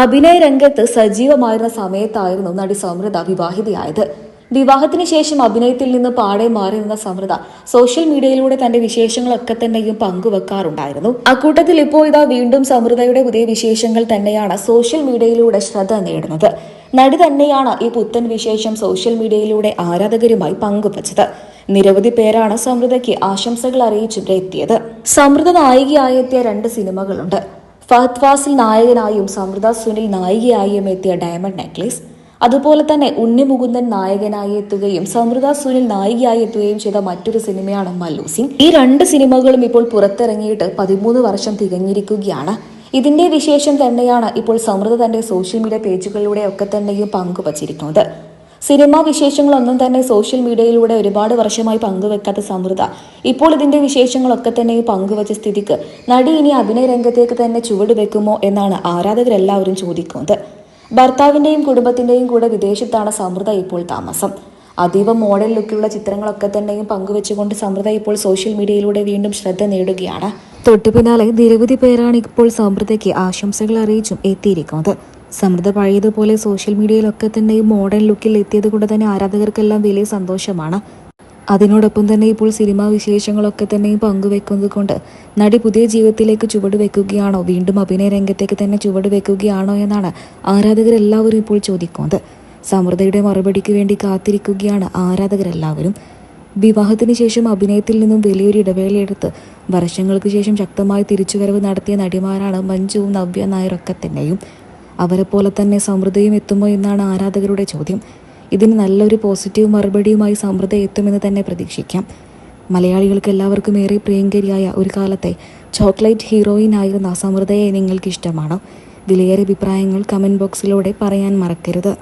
അഭിനയ രംഗത്ത് സജീവമായിരുന്ന സമയത്തായിരുന്നു നടി സമൃത വിവാഹിതയായത്. വിവാഹത്തിന് ശേഷം അഭിനയത്തിൽ നിന്ന് പാടെ മാറി നിന്ന സമൃത സോഷ്യൽ മീഡിയയിലൂടെ തന്റെ വിശേഷങ്ങളൊക്കെ തന്നെയും പങ്കുവെക്കാറുണ്ടായിരുന്നു. അക്കൂട്ടത്തിൽ ഇപ്പോൾ ഇതാ വീണ്ടും സമൃതയുടെ പുതിയ വിശേഷങ്ങൾ തന്നെയാണ് സോഷ്യൽ മീഡിയയിലൂടെ ശ്രദ്ധ നേടുന്നത്. നടി തന്നെയാണ് ഈ പുത്തൻ വിശേഷം സോഷ്യൽ മീഡിയയിലൂടെ ആരാധകരുമായി പങ്കുവച്ചത്. നിരവധി പേരാണ് സമൃദ്ധയ്ക്ക് ആശംസകൾ അറിയിച്ചിട്ട് എത്തിയത്. സമൃദ്ധ നായികയായെത്തിയ രണ്ട് സിനിമകളുണ്ട്. ഫഹദ് ഫാസിൽ നായകനായും സമൃത സുനിൽ നായികയായും എത്തിയ ഡയമണ്ട് നെക്ലേസ് അതുപോലെ തന്നെ ഉണ്ണി മുകുന്ദൻ നായകനായി എത്തുകയും സമൃത സുനിൽ നായികയായി എത്തുകയും ചെയ്ത മറ്റൊരു സിനിമയാണ് മല്ലു സിംഗ്. ഈ രണ്ട് സിനിമകളും ഇപ്പോൾ പുറത്തിറങ്ങിയിട്ട് പതിമൂന്ന് വർഷം തികഞ്ഞിരിക്കുകയാണ്. ഇതിന്റെ വിശേഷം തന്നെയാണ് ഇപ്പോൾ സമൃദ്ധ തന്റെ സോഷ്യൽ മീഡിയ പേജുകളിലൂടെ ഒക്കെ തന്നെയും പങ്കുവച്ചിരിക്കുന്നത്. സിനിമാ വിശേഷങ്ങളൊന്നും തന്നെ സോഷ്യൽ മീഡിയയിലൂടെ ഒരുപാട് വർഷമായി പങ്കുവെക്കാത്ത സമൃദ്ധ. ഇപ്പോൾ ഇതിന്റെ വിശേഷങ്ങളൊക്കെ തന്നെ പങ്കുവച്ച സ്ഥിതിക്ക് നടി ഇനി അഭിനയ രംഗത്തേക്ക് തന്നെ ചുവടുവെക്കുമോ എന്നാണ് ആരാധകരെല്ലാവരും ചോദിക്കുന്നത്. ഭർത്താവിന്റെയും കുടുംബത്തിന്റെയും കൂടെ വിദേശത്താണ് സമൃദ്ധ ഇപ്പോൾ താമസം. അതീവ മോഡൽ ലുക്കിലുള്ള ചിത്രങ്ങളൊക്കെ തന്നെയും പങ്കുവെച്ചുകൊണ്ട് സമൃദ്ധ ഇപ്പോൾ സോഷ്യൽ മീഡിയയിലൂടെ വീണ്ടും ശ്രദ്ധ നേടുകയാണ്. തൊട്ടു പിന്നാലെ നിരവധി പേരാണ് ഇപ്പോൾ സമൃദ്ധയ്ക്ക് ആശംസകൾ അറിയിച്ചും എത്തിയിരിക്കുന്നത്. സമൃദ്ധ പഴയതുപോലെ സോഷ്യൽ മീഡിയയിലൊക്കെ തന്നെ ഈ മോഡേൺ ലുക്കിൽ എത്തിയത് കൊണ്ട് തന്നെ ആരാധകർക്കെല്ലാം വലിയ സന്തോഷമാണ്. അതിനോടൊപ്പം തന്നെ ഇപ്പോൾ സിനിമാ വിശേഷങ്ങളൊക്കെ തന്നെ പങ്കുവെക്കുന്നത് കൊണ്ട് നടി പുതിയ ജീവിതത്തിലേക്ക് ചുവട് വെക്കുകയാണോ? വീണ്ടും അഭിനയ രംഗത്തേക്ക് തന്നെ ചുവട് വെക്കുകയാണോ എന്നാണ് ആരാധകരെല്ലാവരും ഇപ്പോൾ ചോദിക്കുന്നത്. സമൃദ്ധയുടെ മറുപടിക്ക് വേണ്ടി കാത്തിരിക്കുകയാണ് ആരാധകരെല്ലാവരും. വിവാഹത്തിന് ശേഷം അഭിനയത്തിൽ നിന്നും വലിയൊരു ഇടവേളയെടുത്ത് വർഷങ്ങൾക്ക് ശേഷം ശക്തമായ തിരിച്ചുവരവ് നടത്തിയ നടിമാരാണ് മഞ്ജുവും നവ്യ നായരൊക്കെ തന്നെയും. അവരെ പോലെ തന്നെ സമൃദ്ധയും എത്തുമോ എന്നാണ് ആരാധകരുടെ ചോദ്യം. ഇതിന് നല്ലൊരു പോസിറ്റീവ് മറുപടിയുമായി സമൃദ്ധ എത്തുമെന്ന് തന്നെ പ്രതീക്ഷിക്കാം. മലയാളികൾക്ക് എല്ലാവർക്കും ഏറെ പ്രിയങ്കരിയായ ഒരു കാലത്തെ ചോക്ലേറ്റ് ഹീറോയിൻ ആയിരുന്ന സമൃദ്ധയെ നിങ്ങൾക്ക് ഇഷ്ടമാണോ വിലയേറെ അഭിപ്രായങ്ങൾ കമന്റ് ബോക്സിലൂടെ പറയാൻ മറക്കരുത്.